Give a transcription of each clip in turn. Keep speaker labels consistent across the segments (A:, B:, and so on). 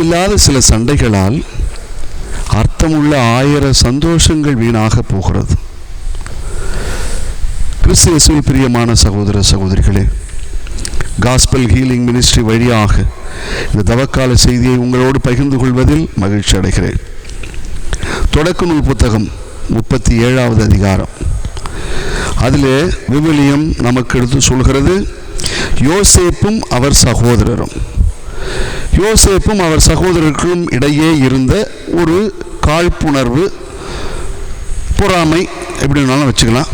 A: அர்த்தமில்லாத சில சண்டைகளால் அர்த்தமுள்ள ஆயிர சந்தோஷங்கள் வீணாக போகிறது. கிறிஸ்து பிரியமான சகோதர சகோதரிகளே காஸ்பல் ஹீலிங் மினிஸ்ட்ரி வழியாக இந்த தவக்கால செய்தியை உங்களோடு பகிர்ந்து கொள்வதில் மகிழ்ச்சி அடைகிறேன். தொடக்க நூல் புத்தகம் முப்பத்தி ஏழாவது அதிகாரம். அதிலே விவிலியம் நமக்கு எடுத்து சொல்கிறது யோசேப்பும் அவர் சகோதரரும். யோசேப்பும் அவர் சகோதரருக்கும் இடையே இருந்த ஒரு காழ்ப்புணர்வு பொறாமை எப்படி வேணாலும் வச்சுக்கலாம்.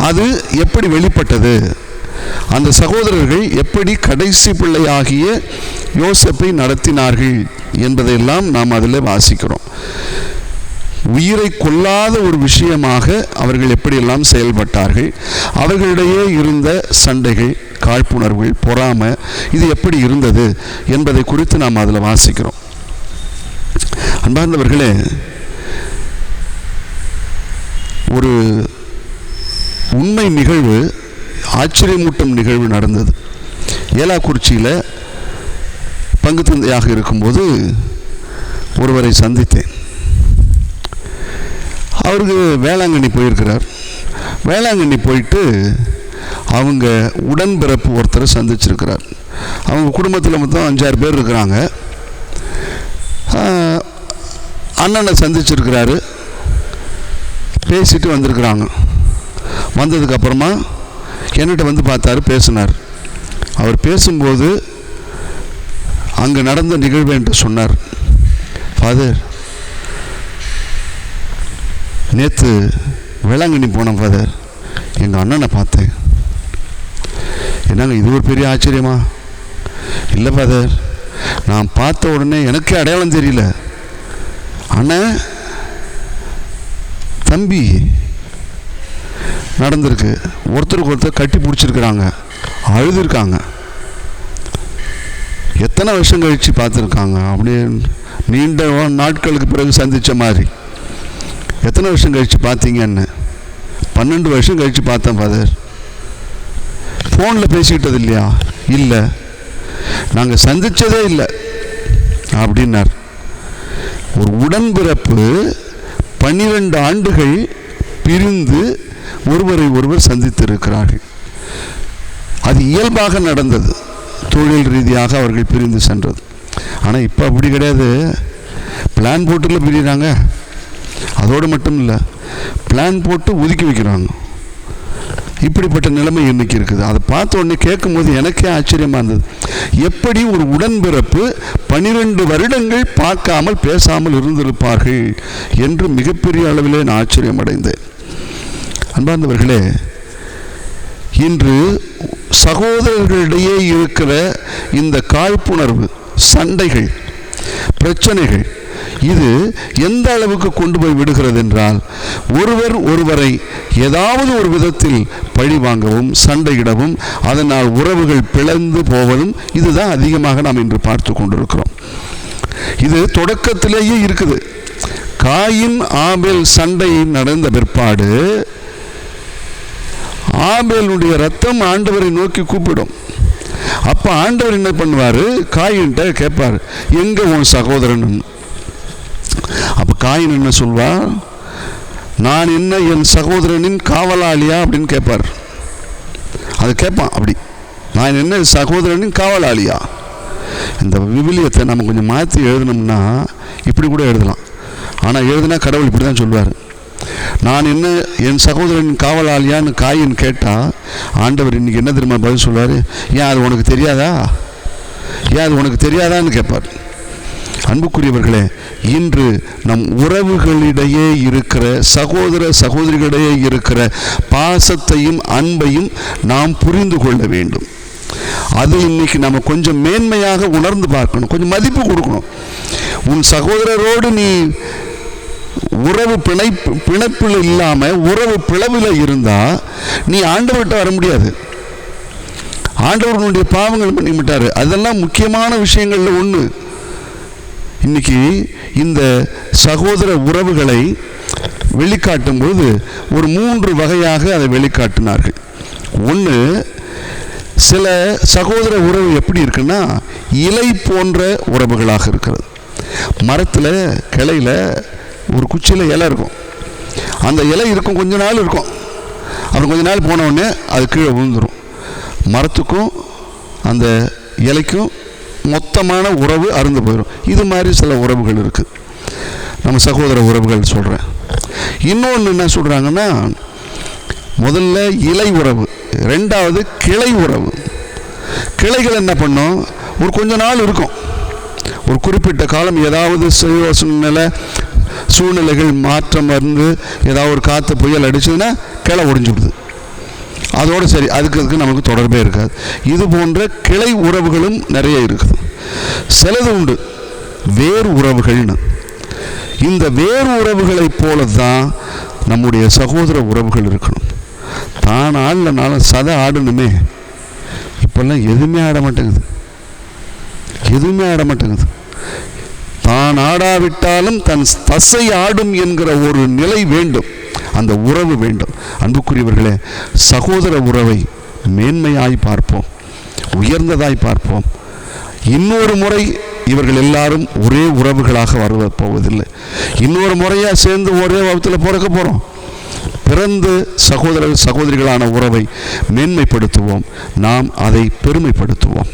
A: அது எப்படி வெளிப்பட்டது? அந்த சகோதரர்கள் எப்படி கடைசி பிள்ளையாகிய யோசப்பை நடத்தினார்கள் என்பதையெல்லாம் நாம் அதில் வாசிக்கிறோம். உயிரை கொல்லாத ஒரு விஷயமாக அவர்கள் எப்படியெல்லாம் செயல்பட்டார்கள்? அவர்களிடையே இருந்த சண்டைகள் காழ்ப்புணர்வுகள் பொறாமை இது எப்படி இருந்தது என்பதை குறித்து நாம் அதில் வாசிக்கிறோம். அன்பார்ந்தவர்களே ஒரு உண்மை நிகழ்வு ஆச்சரியமூட்டும் நிகழ்வு நடந்தது. ஏலாக்குறிச்சியில் பங்கு தந்தையாக இருக்கும்போது ஒருவரை சந்தித்தேன். அவருக்கு வேளாங்கண்ணி போயிருக்கிறார். வேளாங்கண்ணி போயிட்டு அவங்க உடன்பிறப்பு ஒருத்தரை சந்திச்சிருக்கிறார். அவங்க குடும்பத்தில் மொத்தம் அஞ்சாறு பேர் இருக்கிறாங்க. அண்ணனை சந்திச்சிருக்கிறாரு. பேசிட்டு வந்திருக்கிறாங்க. வந்ததுக்கப்புறமா என்கிட்ட வந்து பார்த்தாரு பேசினார். அவர் பேசும்போது அங்கே நடந்த நிகழ்வு என்று சொன்னார். ஃபாதர் நேற்று வேளாங்கண்ணி போனேன் ஃபாதர் எங்கள் அண்ணனை பார்த்தேன். என்னங்க இது ஒரு பெரிய ஆச்சரியமா? இல்லை ஃபாதர் நான் பார்த்த உடனே எனக்கே அடையாளம் தெரியல. அண்ணன் தம்பி நடந்திருக்கு. ஒருத்தருக்கு ஒருத்தர் கட்டி பிடிச்சிருக்கிறாங்க. அழுதுருக்காங்க. எத்தனை வருஷம் கழித்து பார்த்துருக்காங்க? அப்படியே நீண்ட நாட்களுக்கு பிறகு சந்தித்த மாதிரி. எத்தனை வருஷம் கழித்து பார்த்தீங்கன்னு? பன்னெண்டு வருஷம் கழித்து பார்த்தேன் ஃபாதர் ஃபோனில் பேசிக்கிட்டது இல்லையா இல்லை. நாங்கள் சந்திச்சதே இல்லை. அப்படின்னார். ஒரு உடன்பிறப்பு பன்னிரெண்டு ஆண்டுகள் பிரிந்து ஒருவரை ஒருவர் சந்தித்திருக்கிறார்கள். அது இயல்பாக நடந்தது. தொழில் ரீதியாக அவர்கள் பிரிந்து சென்றது. ஆனால் இப்போ அப்படி கிடையாது. பிளான் போட்டுல பிரிகிறாங்க அதோடு மட்டும் இல்லை பிளான் போட்டு ஒதுக்கி வைக்கிறாங்க. இப்படிப்பட்ட நிலைமை இன்னைக்கு இருக்குது. அதை பார்த்த உடனே கேட்கும்போது எனக்கே ஆச்சரியமாக இருந்தது. எப்படி ஒரு உடன்பிறப்பு பனிரெண்டு வருடங்கள் பார்க்காமல் பேசாமல் இருந்திருப்பார்கள் என்று மிகப்பெரிய அளவிலே நான் ஆச்சரியம் அடைந்தேன் அன்பார்ந்தவர்களே இன்று சகோதரர்களிடையே இருக்கிற இந்த காழ்ப்புணர்வு சண்டைகள் பிரச்சனைகள் இது எந்த அளவுக்கு கொண்டு போய் விடுகிறது என்றால் ஒருவர் ஒருவரை ஏதாவது ஒரு விதத்தில் பழி வாங்கவும் சண்டையிடவும் அதனால் உறவுகள் பிளந்து போவதும் இதுதான் அதிகமாக நாம் இன்று பார்த்து கொண்டிருக்கிறோம். இது தொடக்கத்திலேயே இருக்குது. காயின் ஆபேல் சண்டை நடந்த பிற்பாடு ஆபேலுடைய ரத்தம் ஆண்டவரை நோக்கி கூப்பிடும். அப்போ ஆண்டவர் என்ன பண்ணுவார்? காயின்ட்ட கேட்பார் எங்கே உன் சகோதரன் காயின் என்ன சொல்வா? நான் என்ன என் சகோதரனின் காவலாளியா அப்படின்னு கேட்பார் அது கேட்பான் அப்படி. நான் என்ன சகோதரனின் காவலாளியா? இந்த விவிலியத்தை நம்ம கொஞ்சம் மாற்றி எழுதணும்னா இப்படி கூட எழுதலாம். ஆனால் எழுதுனா கடவுள் இப்படி தான் சொல்லுவார் நான் என்ன என் சகோதரன் காவலாளியான்னு காயின் கேட்டால் ஆண்டவர் இன்றைக்கி என்ன தெரியுமா பதில் சொல்லுவார் ஏன் அது உனக்கு தெரியாதா? ஏன் அது உனக்கு தெரியாதான்னு கேட்பார் அன்புக்குரியவர்களே இன்று நம் உறவுகளிடையே இருக்கிற சகோதர சகோதரிகளிடையே இருக்கிற பாசத்தையும் அன்பையும் நாம் புரிந்து கொள்ள வேண்டும். அது இன்னைக்கு நம்ம கொஞ்சம் மேன்மையாக உணர்ந்து பார்க்கணும் கொஞ்சம் மதிப்பு கொடுக்கணும். உன் சகோதரரோடு நீ உறவு பிணைப்பு பிணைப்பில் இல்லாமல் உறவு பிளவில் இருந்தால் நீ ஆண்டவர்கிட்ட வர முடியாது. ஆண்டவர்களுடைய பாவங்கள் பண்ணி விட்டாரு அதெல்லாம் முக்கியமான விஷயங்களில் ஒன்று இன்னைக்கு இந்த சகோதர உறவுகளை வெளிக்காட்டும் போது ஒரு மூன்று வகையாக அதை வெளிக்காட்டினார்கள். ஒன்று சில சகோதர உறவு எப்படி இருக்குன்னா இலை போன்ற உறவுகளாக இருக்கிறது. மரத்தில் கிளையில் ஒரு குச்சியில் இலை இருக்கும். அந்த இலை இருக்கும் கொஞ்ச நாள் இருக்கும். அப்புறம் கொஞ்ச நாள் போனவுடனே அது கீழே விழுந்துடும் மரத்துக்கும் அந்த இலைக்கும் மொத்தமான உறவு அருந்து போயிடும் இது மாதிரி சில உறவுகள் இருக்குது நம்ம சகோதர உறவுகள் சொல்கிறேன் இன்னொன்று என்ன சொல்கிறாங்கன்னா முதல்ல இலை உறவு ரெண்டாவது கிளை உறவு. கிளைகள் என்ன பண்ணும்? ஒரு கொஞ்ச நாள் இருக்கும். ஒரு குறிப்பிட்ட காலம் ஏதாவது சூழ- சூழ்நிலை சூழ்நிலைகள் மாற்றம் வந்து ஏதாவது ஒரு காற்று புயல் அடிச்சதுன்னா கிளை ஒடிஞ்சுடுது அதோடு சரி அதுக்கு அதுக்கு நமக்கு தொடர்பே இருக்காது. இது போன்ற கிளை உறவுகளும் நிறைய இருக்குது. சிலது உண்டு. வேறு உறவுகள்னு. இந்த வேறு உறவுகளைப் போல தான் நம்முடைய சகோதர உறவுகள் இருக்கணும். தான் ஆடலனாலும் சதை ஆடணுமே. இப்போல்லாம் எதுவுமே ஆட மாட்டேங்குது. எதுவுமே ஆட மாட்டேங்குது. தான் ஆடாவிட்டாலும் தன் தசை ஆடும் என்கிற ஒரு நிலை வேண்டும். அந்த உறவு வேண்டும். அன்புக்குரியவர்களே சகோதர உறவை மேன்மையாய் பார்ப்போம். உயர்ந்ததாய் பார்ப்போம். இன்னொரு முறை இவர்கள் எல்லாரும் ஒரே உறவுகளாக வருவ போவதில்லை. இன்னொரு முறையாக சேர்ந்து ஒரே வகுத்தில் பிறக்க போகிறோம் பிறந்து சகோதர சகோதரிகளான உறவை மேன்மைப்படுத்துவோம். நாம் அதை பெருமைப்படுத்துவோம்.